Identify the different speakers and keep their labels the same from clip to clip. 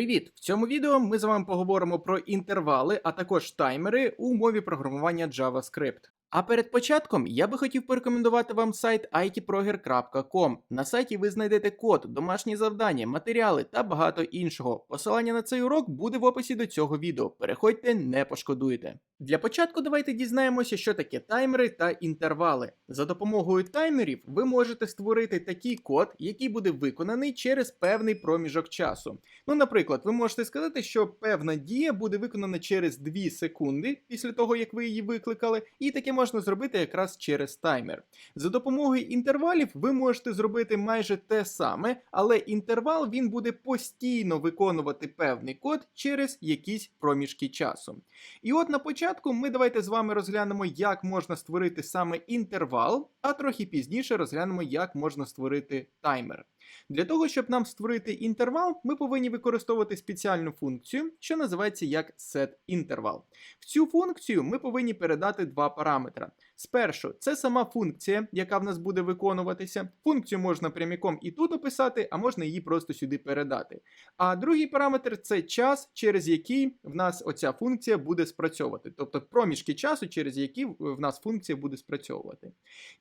Speaker 1: Привіт! В цьому відео ми з вами поговоримо про інтервали, а також таймери у мові програмування JavaScript. А перед початком я би хотів порекомендувати вам сайт itproger.com. На сайті ви знайдете код, домашні завдання, матеріали та багато іншого. Посилання на цей урок буде в описі до цього відео. Переходьте, не пошкодуєте. Для початку давайте дізнаємося, що таке таймери та інтервали. За допомогою таймерів ви можете створити такий код, який буде виконаний через певний проміжок часу. Ну, наприклад, ви можете сказати, що певна дія буде виконана через 2 секунди після того, як ви її викликали, і таке можна зробити якраз через таймер. За допомогою інтервалів ви можете зробити майже те саме, але інтервал він буде постійно виконувати певний код через якісь проміжки часу. І от на початку ми давайте з вами розглянемо, як можна створити саме інтервал, а трохи пізніше розглянемо, як можна створити таймер. Для того, щоб нам створити інтервал, ми повинні використовувати спеціальну функцію, що називається як setInterval. В цю функцію ми повинні передати два параметри. Спершу, це сама функція, яка в нас буде виконуватися. Функцію можна пряміком і тут описати, а можна її просто сюди передати. А другий параметр це час, через який в нас оця функція буде спрацьовувати, тобто проміжки часу, через які в нас функція буде спрацьовувати.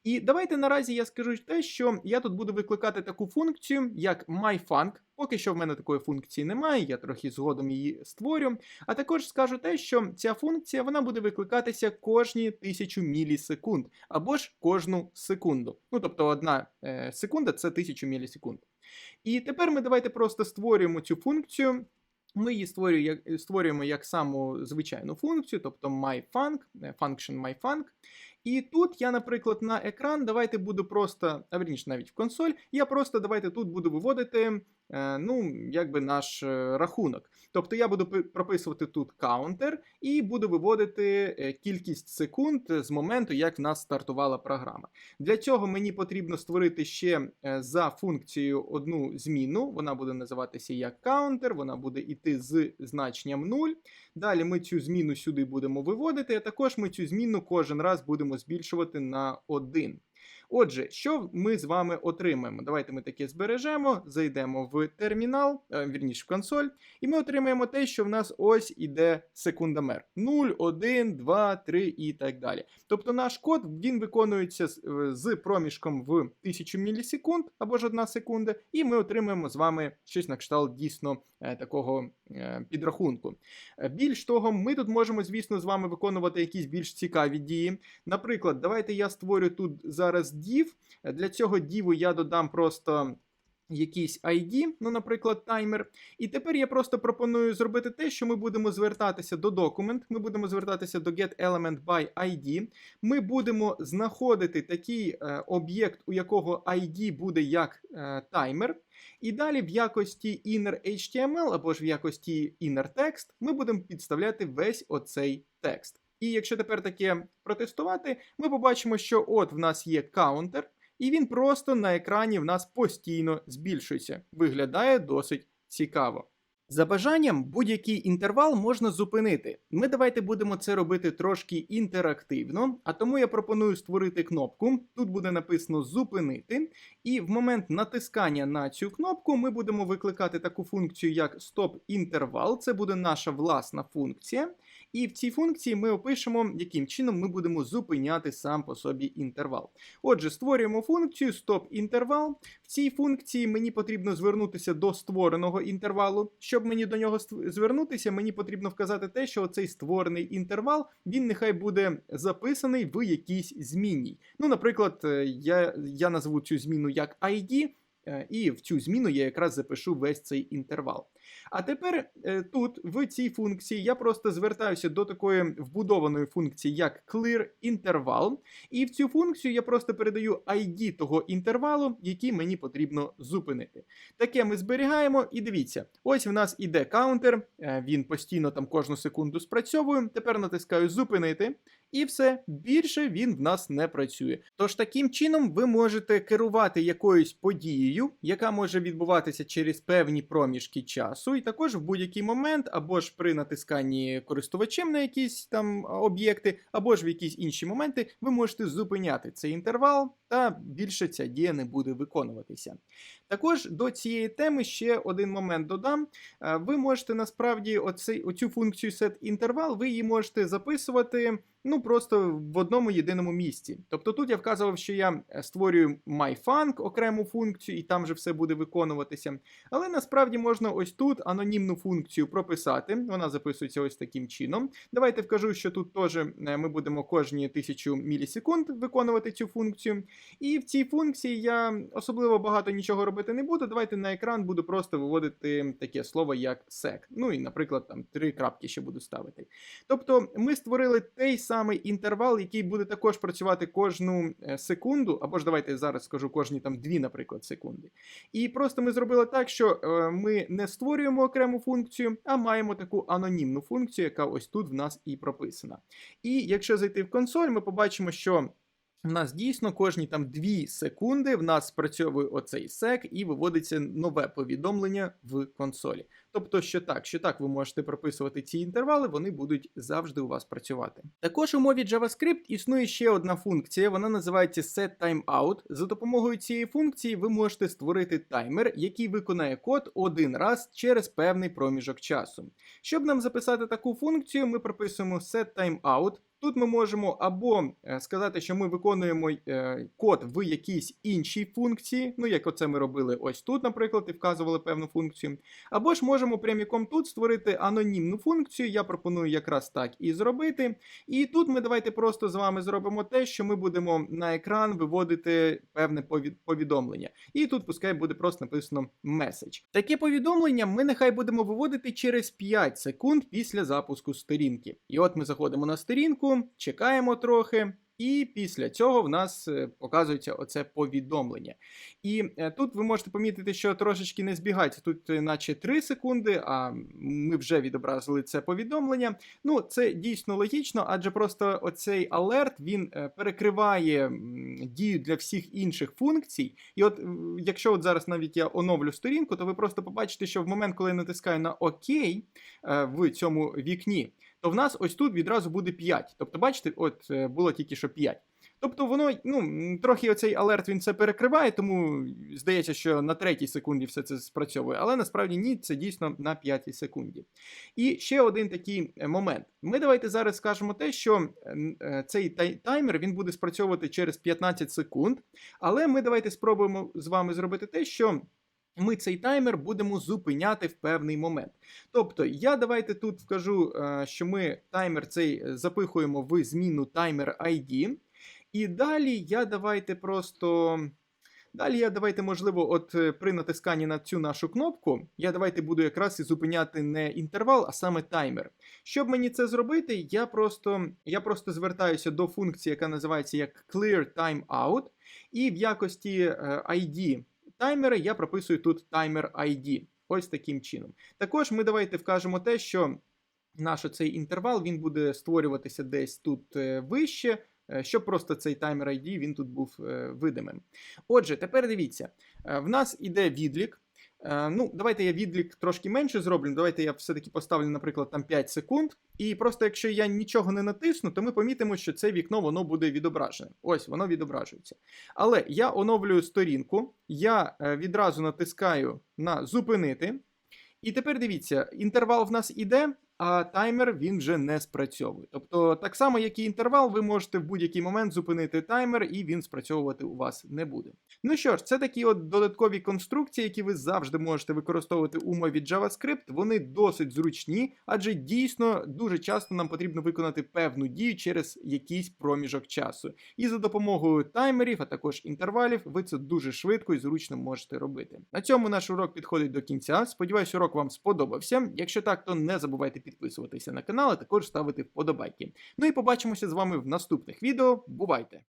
Speaker 1: І давайте наразі я скажу те, що я тут буду викликати таку функцію, як myfunc. Поки що в мене такої функції немає, я трохи згодом її створю. А також скажу те, що ця функція вона буде викликатися кожні тисячу мілісекунд, або ж кожну секунду. Ну тобто одна е, секунда це тисячу мілісекунд. І тепер ми давайте просто створюємо цю функцію. Ми її створюємо як, саму звичайну функцію, тобто myfunc, е, function myfunc. І тут я, наприклад, на екран давайте буду просто, а верніше навіть в консоль, я просто давайте тут буду виводити ну, якби наш е, рахунок. Тобто я буду прописувати тут каунтер і буду виводити е, кількість секунд з моменту, як в нас стартувала програма. Для цього мені потрібно створити ще за функцією одну зміну. Вона буде називатися як каунтер, вона буде йти з значенням 0. Далі ми цю зміну сюди будемо виводити, а також ми цю зміну кожен раз будемо збільшувати на 1. Отже, що ми з вами отримаємо? Давайте ми таке збережемо, зайдемо в термінал, е, вірніше в консоль, і ми отримаємо те, що в нас ось іде секундомер. 0, 1, 2, 3 і так далі. Тобто наш код він виконується з проміжком в 1000 мілісекунд або ж 1 секунда, і ми отримаємо з вами щось на кшталт дійсно е, такого е, підрахунку. Більш того, ми тут можемо, звісно, з вами виконувати якісь більш цікаві дії. Наприклад, давайте я створю тут зараз div. Для цього діву я додам просто. Якийсь ID, ну, наприклад, таймер. І тепер я просто пропоную зробити те, що ми будемо звертатися до документ, ми будемо звертатися до getElementById. Ми будемо знаходити такий е, об'єкт, у якого ID буде як е, таймер. І далі в якості inner.html або ж в якості inner.text ми будемо підставляти весь оцей текст. І якщо тепер таке протестувати, ми побачимо, що от в нас є каунтер, і він просто на екрані в нас постійно збільшується. Виглядає досить цікаво. За бажанням будь-який інтервал можна зупинити. Ми давайте будемо це робити трошки інтерактивно, а тому я пропоную створити кнопку. Тут буде написано зупинити, і в момент натискання на цю кнопку ми будемо викликати таку функцію, як стоп-інтервал. Це буде наша власна функція. І в цій функції ми опишемо, яким чином ми будемо зупиняти сам по собі інтервал. Отже, створюємо функцію стоп-інтервал. В цій функції мені потрібно звернутися до створеного інтервалу. Щоб мені до нього звернутися, мені потрібно вказати те, що цей створений інтервал він нехай буде записаний в якійсь змінній. Ну, наприклад, е, я, я назву цю зміну як ID. Е, і в цю зміну я якраз запишу весь цей інтервал. А тепер е, тут, в цій функції, я просто звертаюся до такої вбудованої функції, як clear-interval. І в цю функцію я просто передаю ID того інтервалу, який мені потрібно зупинити. Таке ми зберігаємо, і дивіться, ось в нас іде каунтер, е, він постійно там кожну секунду спрацьовує. Тепер натискаю зупинити. І все, більше він в нас не працює. Тож таким чином ви можете керувати якоюсь подією, яка може відбуватися через певні проміжки часу, і також в будь-який момент, або ж при натисканні користувачем на якісь там об'єкти, або ж в якісь інші моменти, ви можете зупиняти цей інтервал та більше ця дія не буде виконуватися. Також до цієї теми ще один момент додам. Е, Ви можете насправді оцей, оцю функцію setInterval, ви її можете записувати ну просто в одному єдиному місці. Тобто тут я вказував, що я е, створюю myfunc окрему функцію, і там же все буде виконуватися. Але насправді можна ось тут анонімну функцію прописати. Вона записується ось таким чином. Давайте вкажу, що тут теж е, ми будемо кожні 1000 мілісекунд виконувати цю функцію. І в цій функції я особливо багато нічого робити не буду. Давайте на екран буду просто виводити таке слово як sec. Ну і, наприклад, там три крапки ще буду ставити. Тобто ми створили той самий інтервал, який буде також працювати кожну е, секунду, або ж давайте зараз скажу кожні там дві, наприклад, секунди. І просто ми зробили так, що е, ми не створюємо окрему функцію, а маємо таку анонімну функцію, яка ось тут в нас і прописана. І якщо зайти в консоль, ми побачимо, що. В нас дійсно кожні там 2 секунди в нас спрацьовує оцей сек і виводиться нове повідомлення в консолі. Тобто, що так, що так, ви можете прописувати ці інтервали, вони будуть завжди у вас працювати. Також у мові JavaScript існує ще одна функція, вона називається setTimeout. За допомогою цієї функції ви можете створити таймер, який виконає код один раз через певний проміжок часу. Щоб нам записати таку функцію, ми прописуємо setTimeout. Тут ми можемо або е, сказати, що ми виконуємо е, код в якійсь іншій функції, ну як оце ми робили ось тут, наприклад, і вказували певну функцію. Або ж можемо пряміком тут створити анонімну функцію. Я пропоную якраз так і зробити. І тут ми давайте просто з вами зробимо те, що ми будемо на екран виводити певне повідомлення. І тут пускай буде просто написано message. Таке повідомлення ми нехай будемо виводити через 5 секунд після запуску сторінки. І от ми заходимо на сторінку, чекаємо трохи. І після цього в нас е, показується оце повідомлення. І е, тут ви можете помітити, що трошечки не збігається. Тут е, наче 3 секунди, а ми вже відобразили це повідомлення. Ну, це дійсно логічно, адже просто оцей алерт він перекриває дію для всіх інших функцій. І от, якщо от зараз навіть я оновлю сторінку, то ви просто побачите, що в момент, коли я натискаю на ОК в цьому вікні, то в нас ось тут відразу буде 5. Тобто, бачите, от е, було тільки що 5. Тобто воно ну, трохи оцей алерт він це перекриває, тому здається, що на третій секунді все це спрацьовує, але насправді ні, це дійсно на п'ятій секунді. І ще один такий е, момент. Ми давайте зараз скажемо те, що е, цей таймер він буде спрацьовувати через 15 секунд, але ми давайте спробуємо з вами зробити те, що. Ми цей таймер будемо зупиняти в певний момент. Тобто, я давайте тут вкажу, е, що ми таймер цей е, запихуємо в зміну таймер ID. І далі я давайте просто. Далі я давайте, можливо, от е, при натисканні на цю нашу кнопку, я давайте буду якраз і зупиняти не інтервал, а саме таймер. Щоб мені це зробити, я просто, я просто звертаюся до функції, яка називається як Clear Timeout, і в якості ID таймера я прописую тут таймер ID. Ось таким чином. Також ми давайте вкажемо те, що наш цей інтервал він буде створюватися десь тут е, вище, е, щоб просто цей таймер ID він тут був е, видимим. Отже, тепер дивіться, в нас іде відлік. Е, Ну, давайте я відлік трошки менше зроблю. Давайте я все-таки поставлю, наприклад, там 5 секунд. І просто якщо я нічого не натисну, то ми помітимо, що це вікно воно буде відображене. Ось воно відображується. Але я оновлюю сторінку, я е, відразу натискаю на зупинити. І тепер дивіться, інтервал в нас іде, а таймер він вже не спрацьовує. Тобто, так само, як і інтервал, ви можете в будь-який момент зупинити таймер, і він спрацьовувати у вас не буде. Ну що ж, це такі от додаткові конструкції, які ви завжди можете використовувати у мові JavaScript. Вони досить зручні, адже дійсно дуже часто нам потрібно виконати певну дію через якийсь проміжок часу. І за допомогою таймерів, а також інтервалів, ви це дуже швидко і зручно можете робити. На цьому наш урок підходить до кінця. Сподіваюсь, урок вам сподобався. Якщо так, то не забувайте підписуватися на канал, а також ставити вподобайки. Ну і побачимося з вами в наступних відео. Бувайте!